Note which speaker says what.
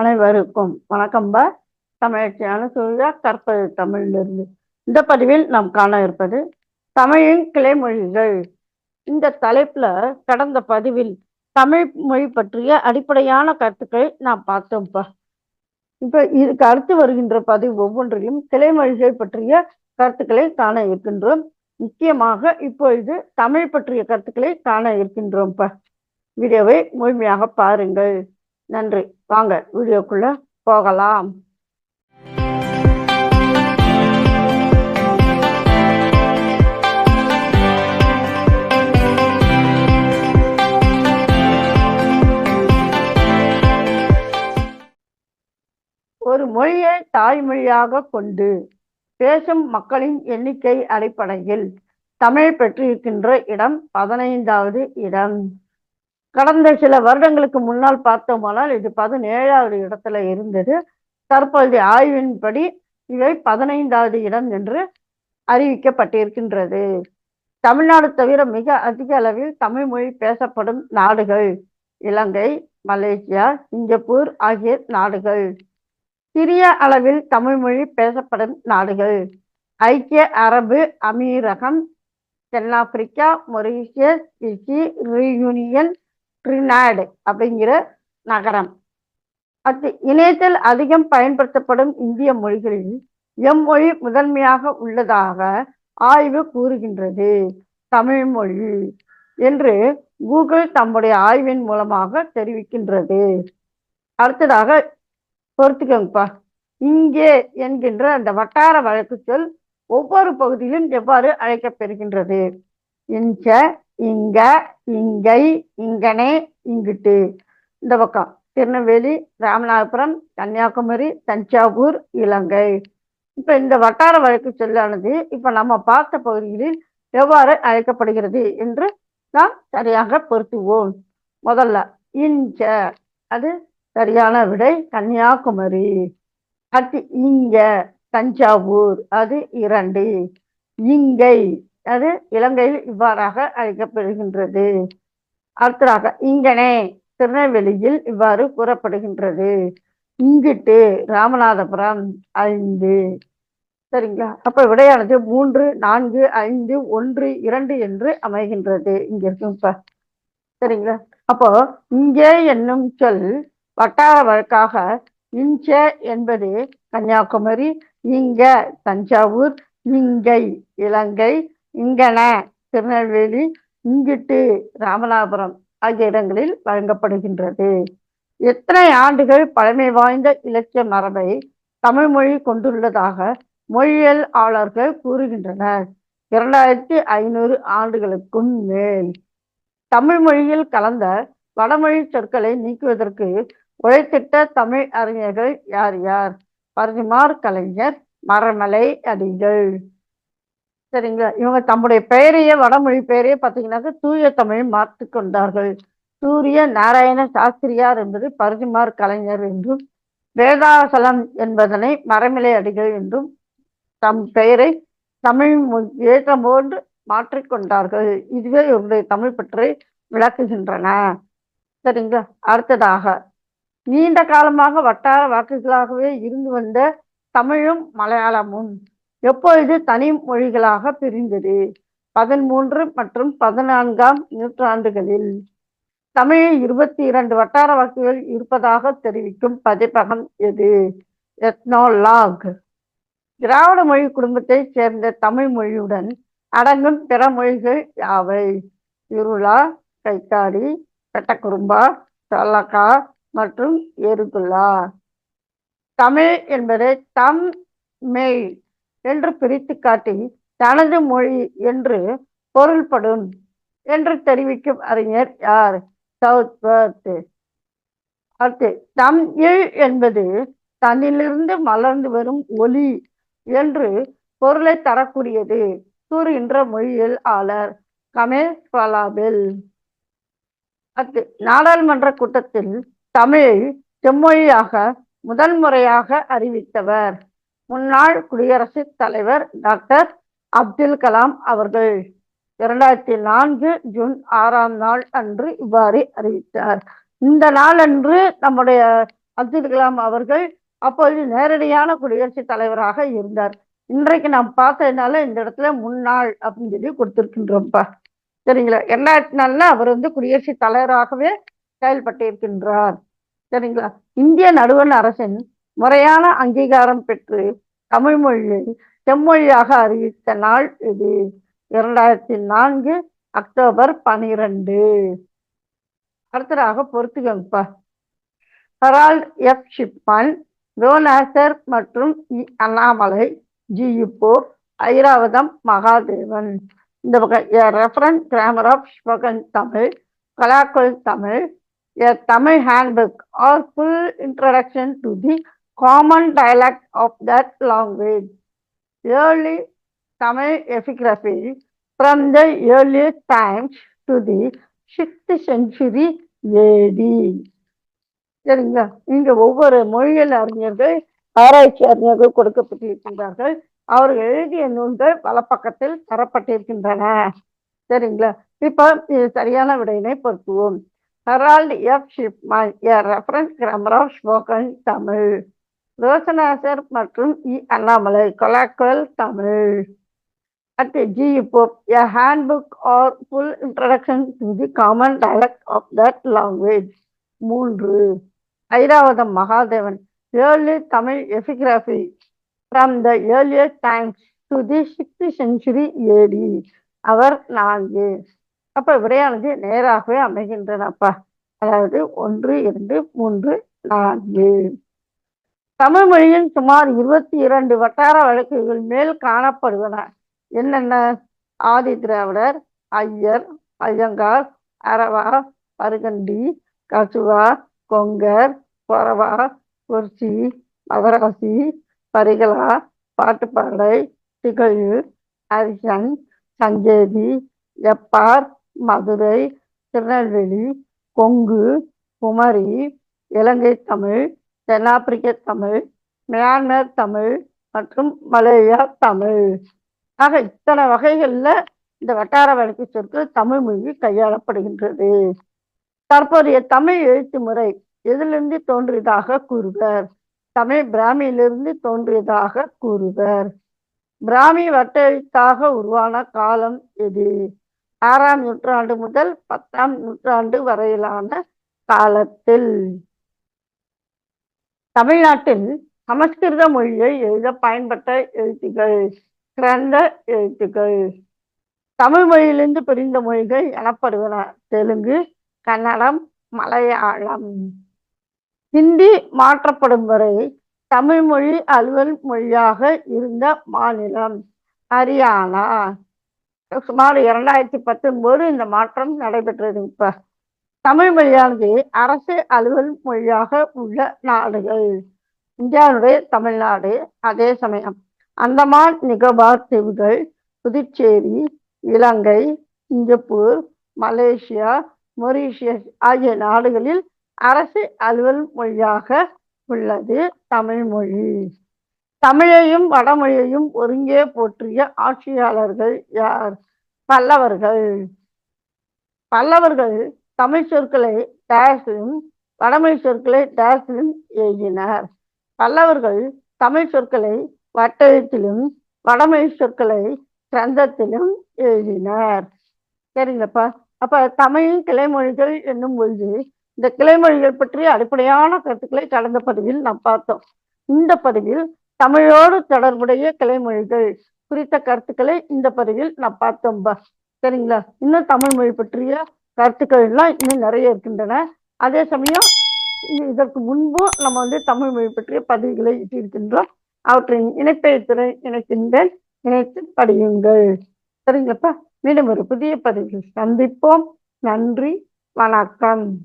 Speaker 1: அனைவருக்கும் வணக்கம்பா தமிழ்ச்சியான சூழா கற்பது தமிழிலிருந்து. இந்த பதிவில் நாம் காண இருப்பது தமிழின் கிளைமொழிகள் இந்த தலைப்புல கடந்த பதிவில் தமிழ் மொழி பற்றிய அடிப்படையான கருத்துக்களை நாம் பார்த்தோம்ப்பா இப்ப இதுக்கு அடுத்து வருகின்ற பதிவு ஒவ்வொன்றிலும் கிளைமொழிகள் பற்றிய கருத்துக்களை காண இருக்கின்றோம். முக்கியமாக இப்பொழுது தமிழ் பற்றிய கருத்துக்களை காண இருக்கின்றோம்ப்பா வீடியோவை முழுமையாக பாருங்கள். நன்றி. வாங்க வீடியோக்குள்ள போகலாம். ஒரு மொழியை தாய்மொழியாக கொண்டு பேசும் மக்களின் எண்ணிக்கை அடிப்படையில் தமிழ் பெற்றிருக்கின்ற இடம் பதினைந்தாவது இடம். கடந்த சில வருடங்களுக்கு முன்னால் பார்த்தோமானால் இது பதினேழாவது இடத்துல இருந்தது. தற்பொழுது ஆய்வின்படி இவை பதினைந்தாவது இடம் என்று அறிவிக்கப்பட்டிருக்கின்றது. தமிழ்நாடு தவிர மிக அதிக அளவில் தமிழ் மொழி பேசப்படும் நாடுகள் இலங்கை மலேசியா சிங்கப்பூர் ஆகிய நாடுகள். சிறிய அளவில் தமிழ் மொழி பேசப்படும் நாடுகள். ஐக்கிய அரபு அமீரகம் தென்னாப்பிரிக்கா மொரீஷியஸ் பிஜி ரீயூனியன் ட்ரினாடு அப்படிங்கிற நகரம். அது இணையத்தில் அதிகம் பயன்படுத்தப்படும் இந்திய மொழிகளில் எம்மொழி முதன்மையாக உள்ளதாக ஆய்வு கூறுகின்றது. தமிழ் மொழி என்று கூகுள் தம்முடைய ஆய்வின் மூலமாக தெரிவிக்கின்றது. அடுத்ததாக பொறுத்துக்கோங்கப்பா. இங்கே என்கின்ற அந்த வட்டார வழக்கு சொல் ஒவ்வொரு பகுதியிலும் எவ்வாறு அழைக்கப்பெறுகின்றது என்ற இங்க இங்கை இங்கனே இங்கிட்டு. இந்த பக்கம். திருநெல்வேலி ராமநாதபுரம் கன்னியாகுமரி தஞ்சாவூர் இலங்கை. இப்ப இந்த வட்டார வழக்கு சொல்லானது இப்ப நம்ம பார்த்த பகுதிகளில் எவ்வாறு அழைக்கப்படுகிறது என்று நாம் சரியாக பொருத்துவோம். முதல்ல இஞ்ச. அது சரியான விடை கன்னியாகுமரி. அடுத்து இங்க தஞ்சாவூர். அது இரண்டு. இங்கை. அது இலங்கையில் இவ்வாறாக அழைக்கப்படுகின்றது. அடுத்ததாக இங்கனே திருநெல்வேலியில் இவ்வாறு கூறப்படுகின்றது. இங்கிட்டு ராமநாதபுரம் ஐந்து. சரிங்களா? அப்ப விடையானது மூன்று நான்கு ஐந்து ஒன்று இரண்டு என்று அமைகின்றது. இங்க இருக்கும் இப்ப சரிங்களா? அப்போ இங்கே என்னும் சொல் வட்டார வழக்காக இஞ்ச என்பது கன்னியாகுமரி இங்க தஞ்சாவூர் இங்கை இலங்கை இங்கன திருநெல்வேலி இங்கிட்டு ராமநாதபுரம் ஆகிய இடங்களில் வழங்கப்படுகின்றது. எத்தனை ஆண்டுகள் பழமை வாய்ந்த இலக்கிய மரபை தமிழ் மொழி கொண்டுள்ளதாக மொழியியல் ஆளர்கள் கூறுகின்றனர். இரண்டாயிரத்தி ஐநூறு ஆண்டுகளுக்கும் மேல். தமிழ் மொழியில் கலந்த வடமொழி சொற்களை நீக்குவதற்கு உழைத்திட்ட தமிழ் அறிஞர்கள் யார் யார்? பரிமார் கலைஞர் மரமலை அடிகள். சரிங்களா? இவங்க தம்முடைய பெயரையே வடமொழி பெயரையே பார்த்தீங்கன்னாக்க தூய தமிழ் மாற்றி கொண்டார்கள். சூரிய நாராயண சாஸ்திரியார் என்பது பரிமார் கலைஞர் என்றும் வேதாசலம் என்பதனை மரமிலை அடிகள் என்றும் தம் பெயரை தமிழ் ஏற்றம் போன்று மாற்றிக்கொண்டார்கள் இதுவே இவருடைய தமிழ் பற்றி விளக்குகின்றன. சரிங்களா? அடுத்ததாக நீண்ட காலமாக வட்டார வாக்குகளாகவே இருந்து வந்த தமிழும் மலையாளமும். எப்பொழுது தனி மொழிகளாக பிரிந்தது? பதிமூன்று மற்றும் பதினான்காம் நூற்றாண்டுகளில். தமிழில் இருபத்தி இரண்டு வட்டார வாக்குகள் இருப்பதாக தெரிவிக்கும் பதிப்பகம் எது? எத்னோலாக் திராவிட மொழி குடும்பத்தைச் சேர்ந்த தமிழ் மொழியுடன் அடங்கும் பிற மொழிகள் யாவை? இருளா கைத்தாடி பெட்டக்குறும்பா தலக்கா மற்றும் எருகுலா தமிழ் என்பதை தம் மெய் என்று பிரித்து காட்டி தனது மொழி என்று பொருள்படும் என்று தெரிவிக்கும் அறிஞர் யார்? சவுத் அடுத்து தம் இழ் என்பது தன்னிலிருந்து மலர்ந்து வரும் ஒலி என்று பொருளை தரக்கூடியது. கூறுகின்ற மொழியில் ஆளர் கமேஷ் பலாபெல் அத்து நாடாளுமன்ற கூட்டத்தில் தமிழை செம்மொழியாக முதல் முறையாக அறிவித்தவர். முன்னாள் குடியரசுத் தலைவர் டாக்டர் அப்துல் கலாம் அவர்கள். இரண்டாயிரத்தி நான்கு ஜூன் ஆறாம் நாள் அன்று இவ்வாறு அறிவித்தார். இந்த நாள் அன்று நம்முடைய அப்துல் கலாம் அவர்கள் அப்பொழுது நேரடியான குடியரசுத் தலைவராக இருந்தார். இன்றைக்கு நாம் பார்த்ததுனால இந்த இடத்துல முன்னாள் அப்படின்னு சொல்லி கொடுத்திருக்கின்றோம்ப்பா. சரிங்களா? ரெண்டாயிரத்தி நாலுல அவர் வந்து குடியரசுத் தலைவராகவே செயல்பட்டிருக்கின்றார். சரிங்களா? இந்திய நடுவண் அரசின் முறையான அங்கீகாரம் பெற்று தமிழ் மொழியை செம்மொழியாக அறிவித்த நாள் இது. இரண்டாயிரத்தி நான்கு அக்டோபர் பனிரெண்டு. அடுத்ததாக பொறுத்துக்கங்கப்பா ஹரால்ட் எஃப். ஷிப்மன் ரோனாசர் மற்றும் இ. அண்ணாமலை ஜி. இப்போ ஐராவதம் மகாதேவன். இந்த வகை reference grammar of spoken Tamil colloquial Tamil a Tamil handbook or full introduction to the common dialect of that language. Early Tamil epigraphy from the earliest times to the 6th century AD. சரிங்களா? இங்க ஒவ்வொரு மொழியியல் அறிஞர்கள் ஆராய்ச்சி அறிஞர்கள் கொடுக்கப்பட்டிருக்கின்றார்கள். அவர்கள் எழுதிய நூல்கள் வலப்பக்கத்தில் தரப்பட்டிருக்கின்றன. சரிங்களா? இப்போ இது சரியான விடையினை பொருத்துவோம் Harold F Schiffman a reference grammar of spoken Tamil R E Asher மற்றும் இ அண்ணாமலை கொலாக்குவல் தமிழ். அடுத்து G Pope a handbook or full introduction to the common dialect of that language மூன்று Iravatham Mahadevan early Tamil epigraphy from the earlier times to the sixth century AD அவர் நான்கு. அப்போ விடையானது நேராகவே அமைகின்றனப்பா அதாவது ஒன்று இரண்டு மூன்று நான்கு. தமிழ் மொழியின் சுமார் இருபத்தி இரண்டு வட்டார வழக்குகள் மேல் காணப்படுவன. என்னென்ன? ஆதி திராவிடர் ஐயர் ஐயங்கார் அரவா பருகண்டி கசுவா கொங்கர் பொறவா பொர்ச்சி மதராசி பரிகலா பாட்டுப்பாடை திகழ் அரிசன் சங்கேதி எப்பார் மதுரை திருநெல்வேலி கொங்கு குமரி இலங்கை தமிழ் தென்னாப்பிரிக்க தமிழ் மியான்மர் தமிழ் மற்றும் மலேயா தமிழ். ஆக இத்தனை வகைகளில் இந்த வட்டார வழக்கு சொற்கள் தமிழ் மொழி கையாளப்படுகின்றது. தற்போதைய தமிழ் எழுத்து முறை எதிலிருந்து தோன்றியதாக கூறுவர்? தமிழ் பிராமியிலிருந்து தோன்றியதாக கூறுவர். பிராமி வட்டெழுத்தாக உருவான காலம் எது? ஆறாம் நூற்றாண்டு முதல் பத்தாம் நூற்றாண்டு வரையிலான காலத்தில். தமிழ்நாட்டில் சமஸ்கிருத மொழியை எழுத பயன்பட்ட எழுத்துகள் சிறந்த எழுத்துக்கள். தமிழ் மொழியிலிருந்து பிரிந்த மொழிகள் எனப்படுவன. தெலுங்கு கன்னடம் மலையாளம். ஹிந்தி மாற்றப்படும் வரை தமிழ் மொழி அலுவல் மொழியாக இருந்த மாநிலம் ஹரியானா. சுமார் இரண்டாயிரத்தி பத்தொன்பது இந்த மாற்றம் நடைபெற்றது. இப்போ தமிழ் மொழியானது அரசு அலுவல் மொழியாக உள்ள நாடுகள். இந்தியாவுடைய தமிழ்நாடு அதே சமயம். அந்தமான் நிகோபார் தீவுகள் Puducherry Ilangai Singapore Malaysia Mauritius ஆகிய நாடுகளில் அரசு அலுவல் மொழியாக உள்ளது தமிழ் மொழி. தமிழையும் வடமொழியையும் ஒருங்கே போற்றிய ஆட்சியாளர்கள் யார்? பல்லவர்கள். பல்லவர்கள் தமிழ் சொற்களை டேஸிலும் வடமொழி சொற்களை டேஸிலும் எழுதினார். பல்லவர்கள் தமிழ் சொற்களை வட்டெழுத்திலும் வடமொழி சொற்களை சந்தத்திலும் எழுதினர். சரிங்களப்பா அப்ப தமிழின் கிளைமொழிகள் என்னும் பொழுது இந்த கிளைமொழிகள் பற்றிய அடிப்படையான கருத்துக்களை கடந்த பதிவில் நாம் பார்த்தோம். இந்த பதிவில் தமிழோடு தொடர்புடைய கிளைமொழிகள் குறித்த கருத்துக்களை இந்த பதிவில் நான் பார்த்தோம்பா. சரிங்களா? இன்னும் தமிழ் மொழி பற்றிய கருத்துக்கள் எல்லாம் இன்னும் நிறைய இருக்கின்றன. அதே சமயம் இதற்கு முன்பும் நம்ம வந்து தமிழ் மொழி பற்றிய பதிவுகளை இட்டிருக்கின்றோம். அவற்றின் இணைப்பை துறை இணைக்கின்றேன். இணைத்து படியுங்கள். சரிங்களப்பா? மீண்டும் ஒரு புதிய பதிவில் சந்திப்போம். நன்றி. வணக்கம்.